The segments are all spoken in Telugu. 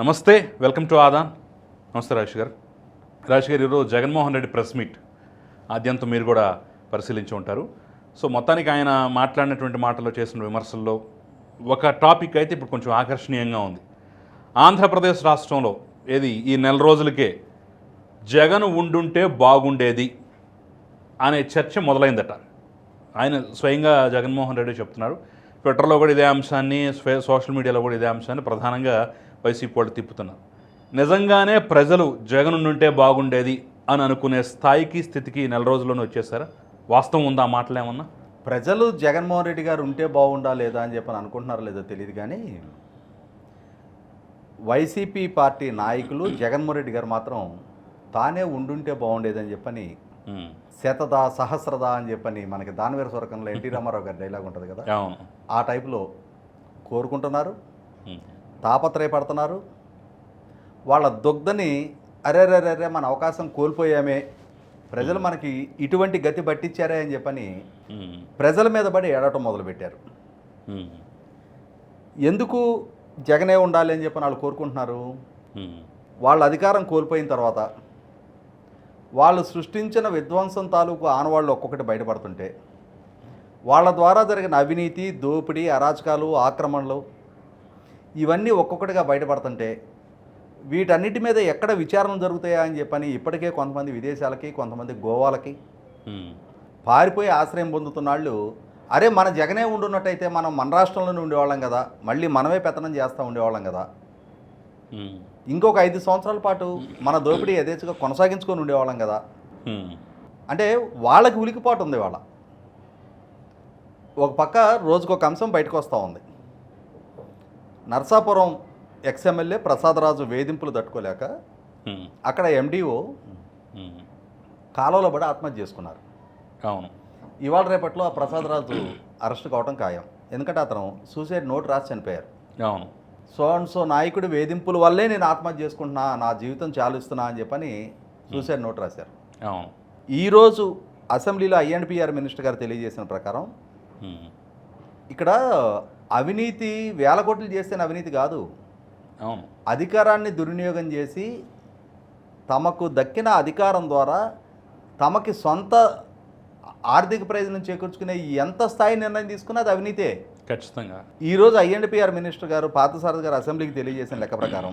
నమస్తే వెల్కమ్ టు ఆదాన్. నమస్తే రాజేష్ గారు. రాజేష్ గారు ఈరోజు జగన్మోహన్ రెడ్డి ప్రెస్ మీట్. ఆద్యంతం మీరు కూడా పరిశీలించి ఉంటారు. సో మొత్తానికి ఆయన మాట్లాడినటువంటి మాటల్లో చేసిన విమర్శల్లో ఒక టాపిక్ అయితే ఇప్పుడు కొంచెం ఆకర్షణీయంగా ఉంది. ఆంధ్రప్రదేశ్ రాష్ట్రంలో ఏది ఈ నెల రోజులకే జగన్ ఉండుంటే బాగుండేది అనే చర్చ మొదలైందట. ఆయన స్వయంగా జగన్మోహన్ రెడ్డి చెప్తున్నారు. ట్విట్టర్లో కూడా ఇదే అంశాన్ని స్వే- సోషల్ మీడియాలో కూడా ఇదే అంశాన్ని ప్రధానంగా వైసీపీ వాళ్ళు తిప్పుతున్నారు నిజంగానే ప్రజలు జగన్ ఉండుంటే బాగుండేది అని అనుకునే స్థాయికి స్థితికి నెల రోజుల్లోనే వచ్చేసారా? వాస్తవం ఉందా? ఆ మాటలు ఏమన్నా? ప్రజలు జగన్మోహన్ రెడ్డి గారు ఉంటే బాగుండా లేదా అని చెప్పని అనుకుంటున్నారో లేదో తెలియదు కానీ వైసీపీ పార్టీ నాయకులు జగన్మోహన్ రెడ్డి గారు మాత్రం తానే ఉండుంటే బాగుండేదని చెప్పని శతదా సహస్రదా అని చెప్పని మనకి దానవీర స్వరకంలో ఎన్టీ రామారావు గారి డైలాగ్ ఉంటుంది కదా? ఆ టైపులో కోరుకుంటున్నారు. తాపత్రయపడుతున్నారు. వాళ్ళ దుగ్ధని అరే రే రే మన అవకాశం కోల్పోయామే. ప్రజలు మనకి ఇటువంటి గతి పట్టించారే అని చెప్పని ప్రజల మీద పడి ఏడవటం మొదలుపెట్టారు. ఎందుకు జగనే ఉండాలి అని చెప్పి వాళ్ళు కోరుకుంటున్నారు? వాళ్ళ అధికారం కోల్పోయిన తర్వాత వాళ్ళు సృష్టించిన విధ్వంసం తాలూకు ఆనవాళ్ళు ఒక్కొక్కటి బయటపడుతుంటే వాళ్ళ ద్వారా జరిగిన అవినీతి దోపిడీ అరాచకాలు ఆక్రమణలు ఇవన్నీ ఒక్కొక్కటిగా బయటపడుతుంటే వీటన్నిటి మీద ఎక్కడ విచారణ జరుగుతాయా అని చెప్పని ఇప్పటికే కొంతమంది విదేశాలకి కొంతమంది గోవాలకి పారిపోయి ఆశ్రయం పొందుతున్న వాళ్ళు అరే మన జగనే ఉండున్నట్టయితే మనం మన రాష్ట్రంలోనే ఉండేవాళ్ళం కదా మళ్ళీ మనమే పెత్తనం చేస్తూ ఉండేవాళ్ళం కదా. ఇంకొక ఐదు సంవత్సరాల పాటు మన దోపిడీ యథేచ్ఛగా కొనసాగించుకొని ఉండేవాళ్ళం కదా. అంటే వాళ్ళకి ఉలికిపాటు ఉంది వాళ్ళ. ఒక పక్క రోజుకొక అంశం బయటకు వస్తూ ఉంది. నర్సాపురం ఎక్స్ఎమ్మెల్యే ప్రసాదరాజు వేధింపులు తట్టుకోలేక అక్కడ ఎండిఓ కాలువలో పడి ఆత్మహత్య చేసుకున్నారు. అవును. ఇవాళ రేపట్లో ఆ ప్రసాదరాజు అరెస్ట్ కావడం ఖాయం. ఎందుకంటే అతను సూసైడ్ నోట్ రాసి చనిపోయారు. అవును. సో అండ్ సో నాయకుడి వేధింపుల వల్లే నేను ఆత్మహత్య చేసుకుంటున్నా నా జీవితం చాలుస్తున్నా అని చెప్పని సూసైడ్ నోట్ రాశారు. అవును. ఈరోజు అసెంబ్లీలో ఐఎన్పిఆర్ మినిస్టర్ గారు తెలియజేసిన ప్రకారం ఇక్కడ అవినీతి వేల కోట్లు చేస్తే అవినీతి కాదు. అవును. అధికారాన్ని దుర్వినియోగం చేసి తమకు దక్కిన అధికారం ద్వారా తమకి సొంత ఆర్థిక ప్రయోజనం చేకూర్చుకునే ఎంత స్థాయి నిర్ణయం తీసుకున్నా అది అవినీతే. ఖచ్చితంగా. ఈరోజు ఐఎన్పిఆర్ మినిస్టర్ గారు పార్థసారథి గారు అసెంబ్లీకి తెలియజేసిన లెక్క ప్రకారం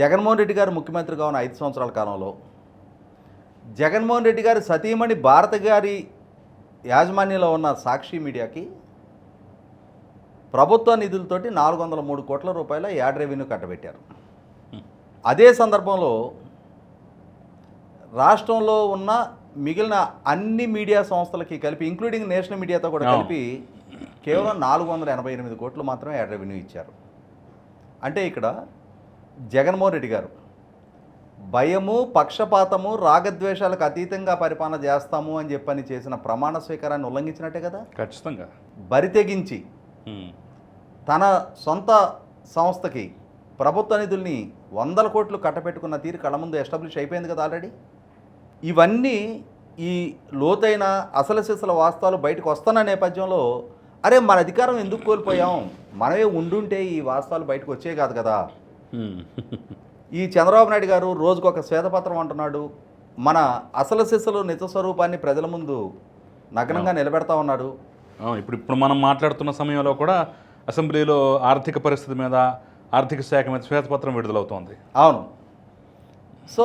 జగన్మోహన్ రెడ్డి గారు ముఖ్యమంత్రిగా ఉన్న ఐదు సంవత్సరాల కాలంలో జగన్మోహన్ రెడ్డి గారి సతీమణి భారత గారి యాజమాన్యంలో ఉన్న సాక్షి మీడియాకి ప్రభుత్వ నిధులతోటి నాలుగు వందల మూడు కోట్ల రూపాయల యాడ్ రెవెన్యూ కట్టబెట్టారు. అదే సందర్భంలో రాష్ట్రంలో ఉన్న మిగిలిన అన్ని మీడియా సంస్థలకి కలిపి ఇంక్లూడింగ్ నేషనల్ మీడియాతో కూడా. కలిపి కేవలం నాలుగు వందల ఎనభై ఎనిమిది కోట్లు మాత్రమే యాడ్ రెవెన్యూ ఇచ్చారు. అంటే ఇక్కడ జగన్మోహన్ రెడ్డి గారు భయము పక్షపాతము రాగద్వేషాలకు అతీతంగా పరిపాలన చేస్తాము అని చెప్పని చేసిన ప్రమాణ స్వీకారాన్ని ఉల్లంఘించినట్టే కదా? ఖచ్చితంగా. బరి తెగించి ఉమ్, తన సొంత సంస్థకి ప్రభుత్వ నిధుల్ని వందల కోట్లు కట్టబెట్టుకున్న తీరు కళ్ళ ముందు ఎస్టాబ్లిష్ అయిపోయింది కదా ఆల్రెడీ. ఇవన్నీ ఈ లోతైన అసలు సిసల వాస్తవాలు బయటకు వస్తున్న నేపథ్యంలో అరే మన అధికారం ఎందుకు కోల్పోయాం? మనమే ఉండుంటే ఈ వాస్తవాలు బయటకు వచ్చే కాదు కదా. ఈ చంద్రబాబు నాయుడు గారు రోజుకొక శ్వేతపత్రం అంటున్నాడు. మన అసలు సిసలు నిజ స్వరూపాన్ని ప్రజల ముందు నగ్నంగా నిలబెడతా ఉన్నాడు. ఇప్పుడు ఇప్పుడు మనం మాట్లాడుతున్న సమయంలో కూడా అసెంబ్లీలో ఆర్థిక పరిస్థితి మీద ఆర్థిక శాఖ మీద శ్వేతపత్రం విడుదలవుతోంది. అవును. సో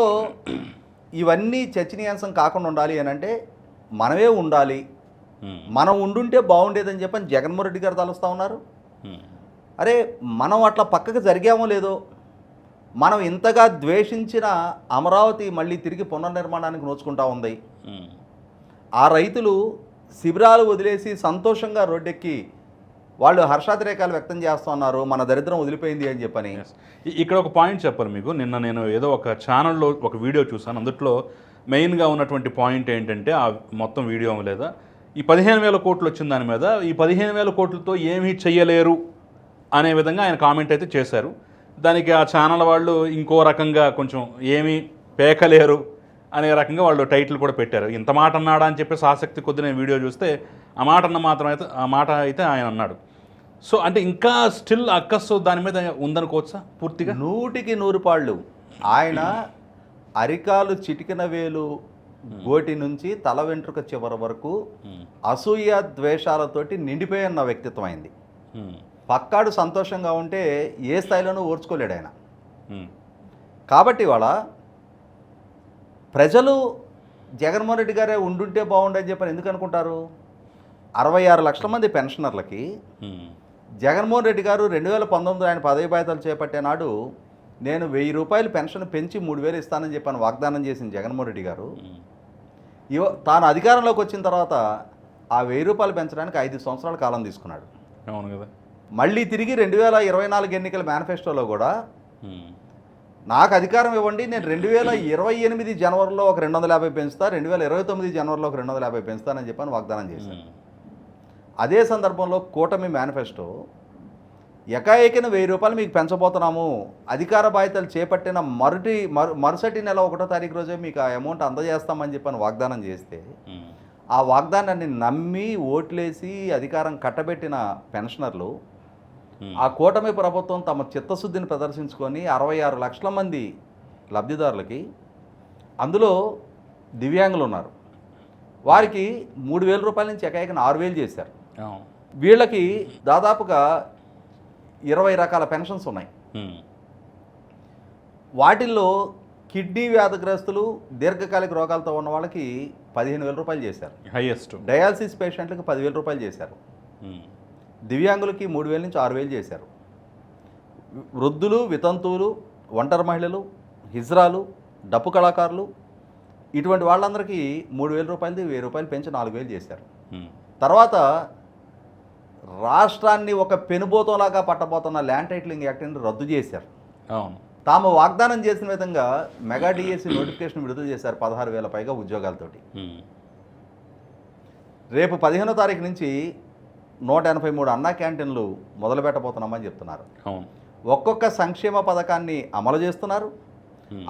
ఇవన్నీ చర్చనీయాంశం కాకుండా ఉండాలి అని అంటే మనమే ఉండాలి. మనం ఉండుంటే బాగుండేదని చెప్పని జగన్మోహన్ రెడ్డి గారు తలుస్తూ ఉన్నారు. అరే మనం అట్లా పక్కకు జరిగామో లేదో? మనం ఇంతగా ద్వేషించిన అమరావతి మళ్ళీ తిరిగి పునర్నిర్మాణానికి నోచుకుంటా ఉంది. ఆ రైతులు శిబిరాలు వదిలేసి సంతోషంగా రోడ్డెక్కి వాళ్ళు హర్షాతిరేకాలు వ్యక్తం చేస్తున్నారు మన దరిద్రం వదిలిపోయింది అని చెప్పని. ఇక్కడ ఒక పాయింట్ చెప్పాలి మీకు. నిన్న నేను ఏదో ఒక ఛానల్లో ఒక వీడియో చూసాను అందుట్లో మెయిన్గా ఉన్నటువంటి పాయింట్ ఏంటంటే ఆ మొత్తం వీడియో లేదా ఈ పదిహేను వేల కోట్లు వచ్చిన దాని మీద ఈ పదిహేను వేల కోట్లతో ఏమీ చెయ్యలేరు అనే విధంగా ఆయన కామెంట్ అయితే చేశారు. దానికి ఆ ఛానల్ వాళ్ళు ఇంకో రకంగా కొంచెం ఏమీ పేకలేరు అనే రకంగా వాళ్ళు టైటిల్ కూడా పెట్టారు. ఇంత మాట అన్నాడా అని చెప్పేసి ఆసక్తి కొద్ది నేను వీడియో చూస్తే ఆ మాట అన్న మాత్రం అయితే ఆ మాట అయితే ఆయన అన్నాడు. సో అంటే ఇంకా స్టిల్ అక్కస్సు దాని మీద ఉందనుకోవచ్చా? పూర్తిగా? నూటికి నూరు పాళ్ళు. ఆయన అరికాలు చిటికిన వేలు గోటి నుంచి తల వెంట్రుక చివరి వరకు అసూయ ద్వేషాలతోటి నిండిపోయి ఉన్న వ్యక్తిత్వం అయింది. పక్కాడు సంతోషంగా ఉంటే ఏ స్థాయిలోనూ ఓర్చుకోలేడు ఆయన. కాబట్టి ఇవాళ ప్రజలు జగన్మోహన్ రెడ్డి గారే ఉండుంటే బాగుండని చెప్పని ఎందుకు అనుకుంటారు? అరవై ఆరు లక్షల మంది పెన్షనర్లకి జగన్మోహన్ రెడ్డి గారు రెండు వేల పంతొమ్మిది ఆయన పదవి బాధ్యతలు చేపట్టే నాడు నేను వెయ్యి రూపాయలు పెన్షన్ పెంచి మూడు వేలు ఇస్తానని చెప్పని వాగ్దానం చేసిన జగన్మోహన్ రెడ్డి గారు ఇవ తాను అధికారంలోకి వచ్చిన తర్వాత ఆ వెయ్యి రూపాయలు పెంచడానికి ఐదు సంవత్సరాల కాలం తీసుకున్నాడు. అవును కదా. మళ్ళీ తిరిగి రెండు వేల ఇరవై నాలుగు ఎన్నికల మేనిఫెస్టోలో కూడా నాకు అధికారం ఇవ్వండి నేను రెండు వేల ఇరవై ఎనిమిది జనవరిలో ఒక రెండు వందల యాభై పెంచుతా రెండు వేల ఇరవై తొమ్మిది జనవరిలో ఒక రెండు వందల యాభై పెంచుతానని చెప్పని వాగ్దానం చేశాను అదే సందర్భంలో కూటమి మేనిఫెస్టో ఎకాఏకిన వెయ్యి రూపాయలు మీకు పెంచబోతున్నాము. అధికార బాధ్యతలు చేపట్టిన మరుటి మరు మరుసటి నెల ఒకటో తారీఖు రోజే మీకు ఆ అమౌంట్ అందజేస్తామని చెప్పని వాగ్దానం చేస్తే ఆ వాగ్దానాన్ని నమ్మి ఓట్లేసి అధికారం కట్టబెట్టిన పెన్షనర్లు ఆ కూటమి ప్రభుత్వం తమ చిత్తశుద్ధిని ప్రదర్శించుకొని అరవై ఆరు లక్షల మంది లబ్ధిదారులకి అందులో దివ్యాంగులు ఉన్నారు. వారికి మూడు వేల రూపాయల నుంచి ఎకాయకన ఆరు వేలు చేశారు. వీళ్ళకి దాదాపుగా ఇరవై రకాల పెన్షన్స్ ఉన్నాయి. వాటిల్లో కిడ్నీ వ్యాధిగ్రస్తులు దీర్ఘకాలిక రోగాలతో ఉన్న వాళ్ళకి పదిహేను వేల రూపాయలు చేశారు. హైయెస్ట్. డయాలసిస్ పేషెంట్లకు పదివేల రూపాయలు చేశారు. దివ్యాంగులకి మూడు వేల నుంచి ఆరు వేలు చేశారు. వృద్ధులు వితంతువులు ఒంటరి మహిళలు హిజ్రాలు డప్పు కళాకారులు ఇటువంటి వాళ్ళందరికీ మూడు వేల రూపాయలది వెయ్యి రూపాయలు పెంచి నాలుగు వేలు చేశారు. తర్వాత రాష్ట్రాన్ని ఒక పెనుబోతంలాగా పట్టబోతున్న ల్యాండ్ టైటిలింగ్ యాక్ట్ని రద్దు చేశారు. అవును. తాము వాగ్దానం చేసిన విధంగా మెగా డిఎస్సి నోటిఫికేషన్ విడుదల చేశారు పదహారు వేల పైగా ఉద్యోగాలతోటి. రేపు పదిహేనో తారీఖు నుంచి నూట ఎనభై మూడు అన్నా క్యాంటీన్లు మొదలు పెట్టబోతున్నామని చెప్తున్నారు ఒక్కొక్క సంక్షేమ పథకాన్ని అమలు చేస్తున్నారు.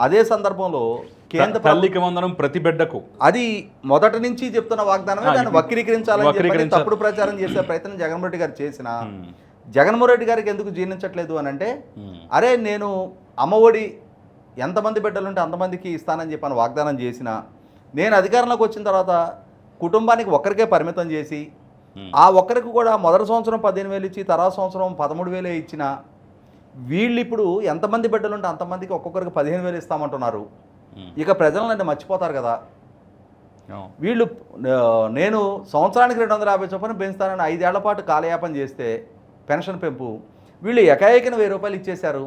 అదే సందర్భంలో కేంద్ర తల్లికి వందనం ప్రతి బిడ్డకు. అది మొదటి నుంచి చెప్తున్న వాగ్దానమే దాన్ని వక్రీకరించాలని. తప్పుడు ప్రచారం చేసే ప్రయత్నం జగన్మోహన్ రెడ్డి గారు చేసిన ఉమ్, జగన్మోహన్ రెడ్డి గారికి ఎందుకు జీర్ణించట్లేదు అని అంటే ఉమ్, అరే నేను అమ్మఒడి ఎంతమంది బిడ్డలుంటే అంతమందికి ఇస్తానని చెప్పని వాగ్దానం చేసిన నేను అధికారంలోకి వచ్చిన తర్వాత కుటుంబానికి ఒక్కరికే పరిమితం చేసి ఉమ్, ఆ ఒక్కరికి కూడా మొదటి సంవత్సరం పదిహేను వేలు ఇచ్చి తర్వాత సంవత్సరం పదమూడు వేలే ఇచ్చిన వీళ్ళు ఇప్పుడు ఎంతమంది బిడ్డలుంటే అంతమందికి ఒక్కొక్కరికి పదిహేను వేలు ఇస్తామంటున్నారు. ఇక ప్రజలను మర్చిపోతారు కదా. వీళ్ళు నేను సంవత్సరానికి రెండు వందల యాభై చొప్పున పెంచుతానని ఐదేళ్ళ పాటు కాలయాపన చేస్తే పెన్షన్ పెంపు వీళ్ళు ఎకాయకిన వెయ్యి రూపాయలు ఇచ్చేశారు.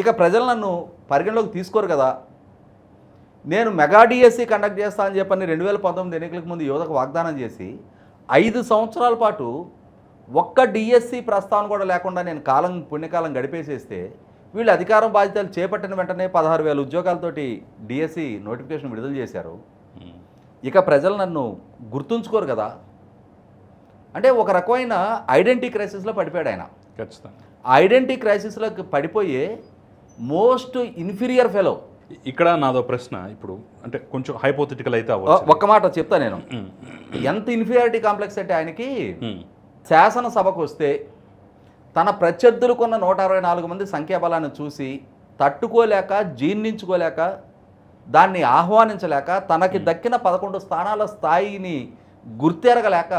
ఇక ప్రజలు నన్ను పరిగణలోకి తీసుకోరు కదా. నేను మెగా డిఎస్సి కండక్ట్ చేస్తా అని చెప్పని రెండు వేల పంతొమ్మిది ఎన్నికలకు ముందు యువతకు వాగ్దానం చేసి ఐదు సంవత్సరాల పాటు ఒక్క డిఎస్సి ప్రస్తావన కూడా లేకుండా నేను కాలం పుణ్యకాలం గడిపేసేస్తే వీళ్ళు అధికారం బాధ్యతలు చేపట్టిన వెంటనే పదహారు వేల ఉద్యోగాలతోటి డిఎస్సి నోటిఫికేషన్ విడుదల చేశారు. ఉమ్, ఇక ప్రజలు నన్ను గుర్తుంచుకోరు కదా. అంటే ఒక రకమైన ఐడెంటిటీ క్రైసిస్లో పడిపోయాడు ఆయన. ఖచ్చితంగా. ఐడెంటిటీ క్రైసిస్లోకి పడిపోయే మోస్ట్ ఇన్ఫీరియర్ ఫెలో. ఇక్కడ నాదో ప్రశ్న ఇప్పుడు అంటే కొంచెం హైపోథెటికల్ అయితే ఒక్క మాట చెప్తా నేను. ఉమ్, ఎంత ఇన్ఫీరియారిటీ కాంప్లెక్స్ అంటే ఆయనకి ఉమ్, శాసనసభకు వస్తే తన ప్రత్యర్థులకున్న నూట అరవై నాలుగు మంది సంఖ్యాబలాన్ని చూసి తట్టుకోలేక జీర్ణించుకోలేక దాన్ని ఆహ్వానించలేక తనకి దక్కిన పదకొండు స్థానాల స్థాయిని గుర్తెరగలేక.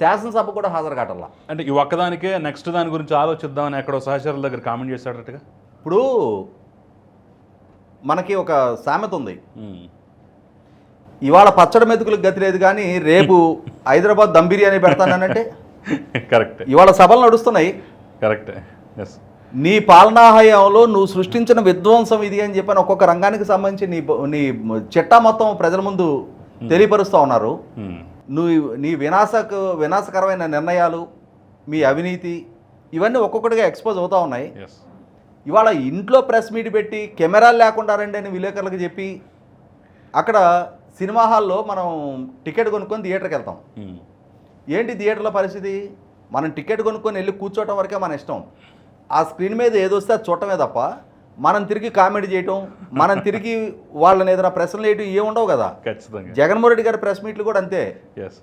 శాసనసభ కూడా హాజరు కావట్లా అంటే ఈ ఒక్కదానికే నెక్స్ట్ దాని గురించి ఆలోచిద్దామని ఎక్కడో సహచరుల దగ్గర కామెంట్ చేశాడటగా? ఇప్పుడు మనకి ఒక సామెత ఉంది. ఇవాళ పచ్చడి మెతుకులకు గతి లేదు కానీ రేపు హైదరాబాద్ దమ్ బిర్యానీ పెడతానంటే కరెక్టే. ఇవాళ సభలు నడుస్తున్నాయి. కరెక్టే. ఎస్ నీ పాలనా హయాంలో నువ్వు సృష్టించిన విధ్వంసం ఇది అని చెప్పని ఒక్కొక్క రంగానికి సంబంధించి నీ నీ చిట్టా మొత్తం ప్రజల ముందు తెలియపరుస్తూ ఉన్నారు. ఉమ్, నువ్వు నీ వినాశక వినాశకరమైన నిర్ణయాలు మీ అవినీతి ఇవన్నీ ఒక్కొక్కటిగా ఎక్స్పోజ్ అవుతూ ఉన్నాయి. ఇవాళ ఇంట్లో ప్రెస్ మీట్ పెట్టి కెమెరాలు లేకుండా రండి అని విలేకరులకు చెప్పి అక్కడ సినిమా హాల్లో మనం టికెట్ కొనుక్కొని థియేటర్కి వెళ్తాం. ఉమ్, ఏంటి థియేటర్ల పరిస్థితి? మనం టికెట్ కొనుక్కొని వెళ్ళి కూర్చోవటం వరకే మన ఇష్టం. ఆ స్క్రీన్ మీద ఏదొస్తే అది చూడటమే తప్ప మనం తిరిగి కామెడీ చేయటం మనం తిరిగి వాళ్ళని ఏదైనా ప్రశ్నలు వేయటం ఏ ఉండవు కదా. ఖచ్చితంగా. జగన్మోహన్ రెడ్డి గారి ప్రెస్ మీట్లు కూడా అంతే. ఎస్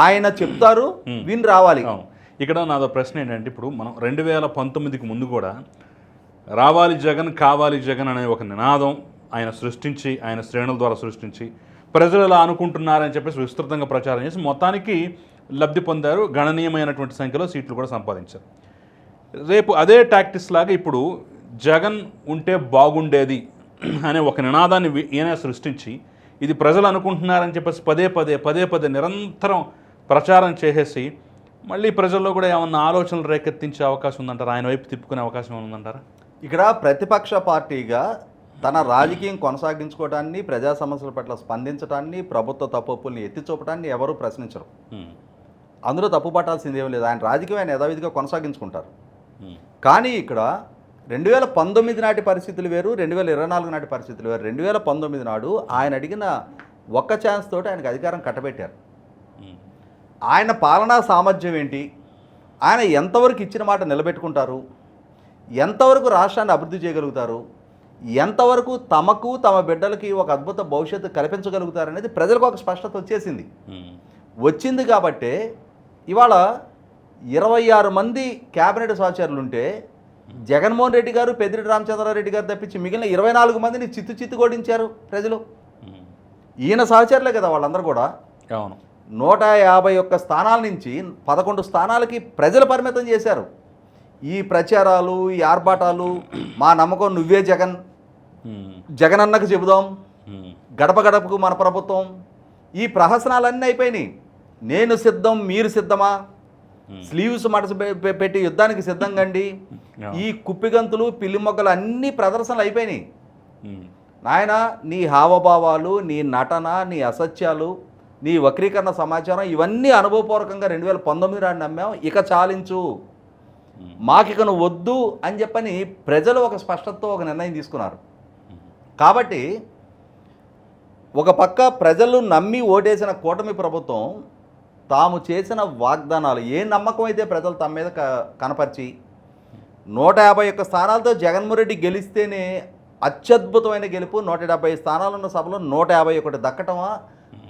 ఆయన చెప్తారు Hmm. విని రావాలి. ఇక్కడ నాదో ప్రశ్న ఏంటంటే ఇప్పుడు మనం రెండు వేల పంతొమ్మిదికి ముందు కూడా రావాలి జగన్ కావాలి జగన్ అనే ఒక నినాదం ఆయన సృష్టించి ఆయన శ్రేణుల ద్వారా సృష్టించి ప్రజలు ఇలా అనుకుంటున్నారని చెప్పేసి విస్తృతంగా ప్రచారం చేసి మొత్తానికి లబ్ధి పొందారు గణనీయమైనటువంటి సంఖ్యలో సీట్లు కూడా సంపాదించారు. రేపు అదే టాక్టిక్స్ లాగా ఇప్పుడు జగన్ ఉంటే బాగుండేది అనే ఒక నినాదాన్ని ఈయన సృష్టించి ఇది ప్రజలు అనుకుంటున్నారని చెప్పేసి పదే పదే పదే పదే నిరంతరం ప్రచారం చేసేసి మళ్ళీ ప్రజల్లో కూడా ఏమన్నా ఆలోచనలు రేకెత్తించే అవకాశం ఉందంటారా? ఆయన వైపు తిప్పుకునే అవకాశం ఉందంటారా? ఇక్కడ ప్రతిపక్ష పార్టీగా తన రాజకీయం కొనసాగించుకోవడాన్ని ప్రజా సమస్యల పట్ల స్పందించడాన్ని ప్రభుత్వ తప్పుల్ని ఎత్తి చూపడాన్ని ఎవరూ ప్రశ్నించరు. అందులో తప్పు పట్టాల్సింది ఏం లేదు. ఆయన రాజకీయం ఆయన యథావిధిగా కొనసాగించుకుంటారు. కానీ ఇక్కడ రెండు వేల పంతొమ్మిది నాటి పరిస్థితులు వేరు రెండు వేల ఇరవై నాలుగు నాటి పరిస్థితులు వేరు. రెండు వేల పంతొమ్మిది నాడు ఆయన అడిగిన ఒక్క ఛాన్స్ తోటి ఆయనకు అధికారం కట్టబెట్టారు. ఆయన పాలనా సామర్థ్యం ఏంటి? ఆయన ఎంతవరకు ఇచ్చిన మాట నిలబెట్టుకుంటారు? ఎంతవరకు రాష్ట్రాన్ని అభివృద్ధి చేయగలుగుతారు? ఎంతవరకు తమకు తమ బిడ్డలకి ఒక అద్భుత భవిష్యత్తు కల్పించగలుగుతారు అనేది ప్రజలకు ఒక స్పష్టత వచ్చేసింది. వచ్చింది కాబట్టే ఇవాళ ఇరవై ఆరు మంది క్యాబినెట్ సహచరులు ఉంటే జగన్మోహన్ రెడ్డి గారు పెద్దిరెడ్డి రామచంద్రారెడ్డి గారు తప్పించి మిగిలిన ఇరవై నాలుగు మందిని చిత్తు చిత్తు కొడించారు ప్రజలు. ఈయన సహచరులే కదా వాళ్ళందరూ కూడా. అవును. నూట యాభై ఒక్క స్థానాల నుంచి పదకొండు స్థానాలకి ప్రజలు పరిమితం చేశారు. ఈ ప్రచారాలు ఈ ఆర్భాటాలు మా నమ్మకం నువ్వే జగన్. జగన్ అన్నకు చెబుదాం. గడప గడపకు మన ప్రభుత్వం. ఈ ప్రహసనాలన్నీ అయిపోయినాయి. నేను సిద్ధం మీరు సిద్ధమా? స్లీవ్స్ మడస పెట్టి యుద్ధానికి సిద్ధంగా అండి ఈ కుప్పిగంతులు పిల్లి మొగ్గలు అన్ని ప్రదర్శనలు అయిపోయినాయి. ఉమ్, నాయన నీ హావభావాలు నీ నటన నీ అసత్యాలు నీ వక్రీకరణ సమాచారం ఇవన్నీ అనుభవపూర్వకంగా రెండు వేల పంతొమ్మిది నాడు నమ్మాం. ఇక చాలించు. మాకిక నువ్వు వద్దు అని చెప్పని ప్రజలు ఒక స్పష్టతతో ఒక నిర్ణయం తీసుకున్నారు. కాబట్టి ఒక పక్క ప్రజలు నమ్మి ఓటేసిన కూటమి ప్రభుత్వం తాము చేసిన వాగ్దానాలు ఏ నమ్మకం అయితే ప్రజలు తమ మీద క- కనపరిచి నూట యాభై ఒక్క స్థానాలతో జగన్మోహన్ రెడ్డి గెలిస్తేనే అత్యద్భుతమైన గెలుపు. నూట డెబ్బై స్థానాలు ఉన్న సభలో నూట యాభై ఒకటి దక్కటమా?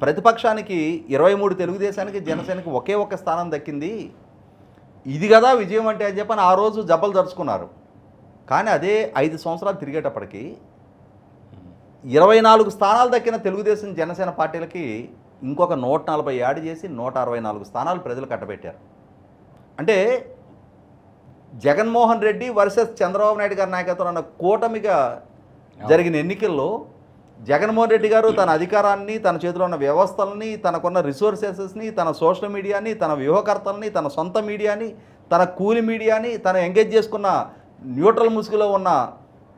ప్రతిపక్షానికి ఇరవై మూడు తెలుగుదేశానికి జనసేనకి ఒకే ఒక్క స్థానం దక్కింది. ఇది కదా విజయం అంటే అని చెప్పని ఆ రోజు జబ్బలు దరుచుకున్నారు కానీ అదే ఐదు సంవత్సరాలు తిరిగేటప్పటికి ఇరవై నాలుగు స్థానాలు దక్కిన తెలుగుదేశం జనసేన పార్టీలకి ఇంకొక నూట నలభై యాడ్ చేసి నూట అరవై నాలుగు స్థానాలు ప్రజలు కట్టబెట్టారు. అంటే జగన్మోహన్ రెడ్డి వర్సెస్ చంద్రబాబు నాయుడు గారి నాయకత్వం అన్న కూటమిగా జరిగిన ఎన్నికల్లో జగన్మోహన్ రెడ్డి గారు తన అధికారాన్ని తన చేతిలో ఉన్న వ్యవస్థలని తనకున్న రిసోర్సెసెస్ని తన సోషల్ మీడియాని తన వ్యూహకర్తల్ని తన సొంత మీడియాని తన కూలి మీడియాని తను ఎంగేజ్ చేసుకున్న న్యూట్రల్ ముసుగులో ఉన్న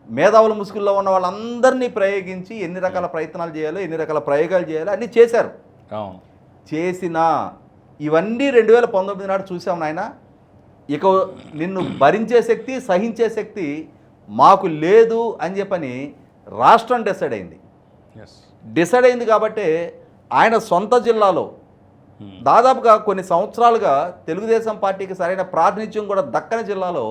మేధావుల ముసుగుల్లో ఉన్న వాళ్ళందరినీ ప్రయోగించి ఎన్ని రకాల ప్రయత్నాలు చేయాలో ఎన్ని రకాల ప్రయోగాలు చేయాలో అన్నీ చేశారు. చేసిన ఇవన్నీ రెండు వేల పంతొమ్మిది నాడు చూసాం నాయన. ఇక నిన్ను భరించే శక్తి సహించే శక్తి మాకు లేదు అని చెప్పని రాష్ట్రం డిసైడ్ అయింది. డిసైడ్ అయింది కాబట్టి ఆయన సొంత జిల్లాలో దాదాపుగా కొన్ని సంవత్సరాలుగా తెలుగుదేశం పార్టీకి సరైన ప్రాతినిధ్యం కూడా దక్కని జిల్లాలో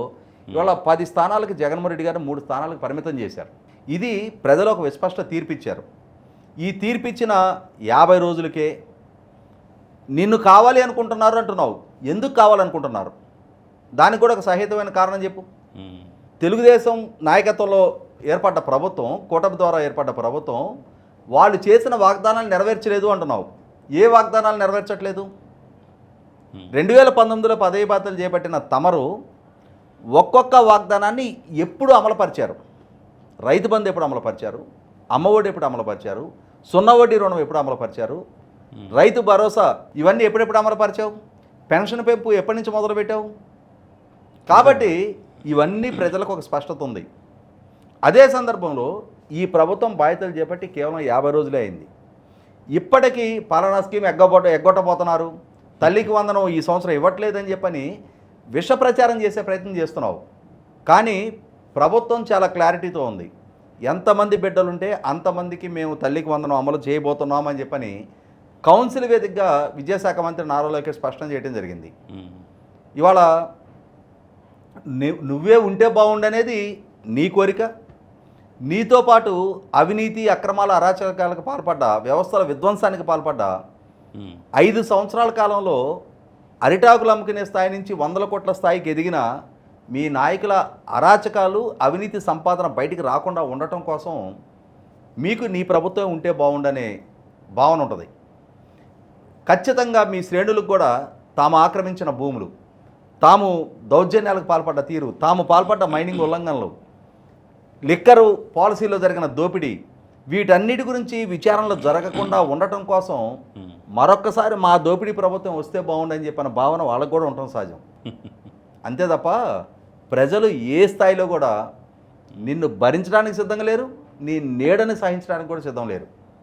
ఇవాళ పది స్థానాలకు జగన్మోహన్ రెడ్డి గారు మూడు స్థానాలకు పరిమితం చేశారు. ఇది ప్రజలు ఒక విస్పష్ట తీర్పిచ్చారు. ఈ తీర్పిచ్చిన యాభై రోజులకే నిన్ను కావాలి అనుకుంటున్నారు అంటున్నావు. ఎందుకు కావాలనుకుంటున్నారు? దానికి కూడా ఒక సహితమైన కారణం చెప్పు. తెలుగుదేశం నాయకత్వంలో ఏర్పడ్డ ప్రభుత్వం కూటమి ద్వారా ఏర్పడ్డ ప్రభుత్వం వాళ్ళు చేసిన వాగ్దానాలు నెరవేర్చలేదు అంటున్నావు. ఏ వాగ్దానాలు నెరవేర్చట్లేదు? రెండు వేల పంతొమ్మిదిలో పదవి బాధ్యతలు చేపట్టిన తమరు ఒక్కొక్క వాగ్దానాన్ని ఎప్పుడు అమలుపరిచారు. రైతు బంధు ఎప్పుడు అమలుపరిచారు? అమ్మఒడి ఎప్పుడు అమలుపరిచారు? సున్నా వడ్డీ రుణం ఎప్పుడు అమలుపరిచారు? రైతు భరోసా ఇవన్నీ ఎప్పుడెప్పుడు అమలుపరిచావు? పెన్షన్ పెంపు ఎప్పటి నుంచి మొదలుపెట్టావు? కాబట్టి ఇవన్నీ ప్రజలకు ఒక స్పష్టత ఉంది. అదే సందర్భంలో ఈ ప్రభుత్వం బాధ్యతలు చేపట్టి కేవలం యాభై రోజులే అయింది. ఇప్పటికీ పాలనా స్కీమ్ ఎగ్గబోట ఎగ్గొట్టబోతున్నారు. తల్లికి వందనం ఈ సంవత్సరం ఇవ్వట్లేదని చెప్పని విష ప్రచారం చేసే ప్రయత్నం చేస్తున్నావు. కానీ ప్రభుత్వం చాలా క్లారిటీతో ఉంది. ఎంతమంది బిడ్డలుంటే అంతమందికి మేము తల్లికి వందనం అమలు చేయబోతున్నాం అని చెప్పని కౌన్సిల్ వేదికగా విద్యాశాఖ మంత్రి నారా లోకేష్ స్పష్టం చేయడం జరిగింది. ఇవాళ నువ్వే ఉంటే బాగుండనేది నీ కోరిక. నీతో పాటు అవినీతి అక్రమాల అరాచకాలకు పాల్పడ్డ వ్యవస్థల విధ్వంసానికి పాల్పడ్డ ఐదు సంవత్సరాల కాలంలో అరిటాకులు అమ్ముకునే స్థాయి నుంచి వందల కోట్ల స్థాయికి ఎదిగిన మీ నాయకుల అరాచకాలు అవినీతి సంపాదన బయటికి రాకుండా ఉండటం కోసం మీకు నీ ప్రభుత్వం ఉంటే బాగుండనే భావన ఉంటుంది. ఖచ్చితంగా మీ శ్రేణులకు కూడా తాము ఆక్రమించిన భూములు తాము దౌర్జన్యాలకు పాల్పడ్డ తీరు తాము పాల్పడ్డ మైనింగ్ ఉల్లంఘనలు లిక్కరు పాలసీలో జరిగిన దోపిడీ వీటన్నిటి గురించి విచారణలు జరగకుండా ఉండటం కోసం మరొక్కసారి మా దోపిడీ ప్రభుత్వం వస్తే బాగుండని చెప్పిన భావన వాళ్ళకు కూడా ఉండటం సహజం. అంతే తప్ప ప్రజలు ఏ స్థాయిలో కూడా నిన్ను భరించడానికి సిద్ధంగా లేరు నీ నీడని సహించడానికి కూడా సిద్ధం లేరు.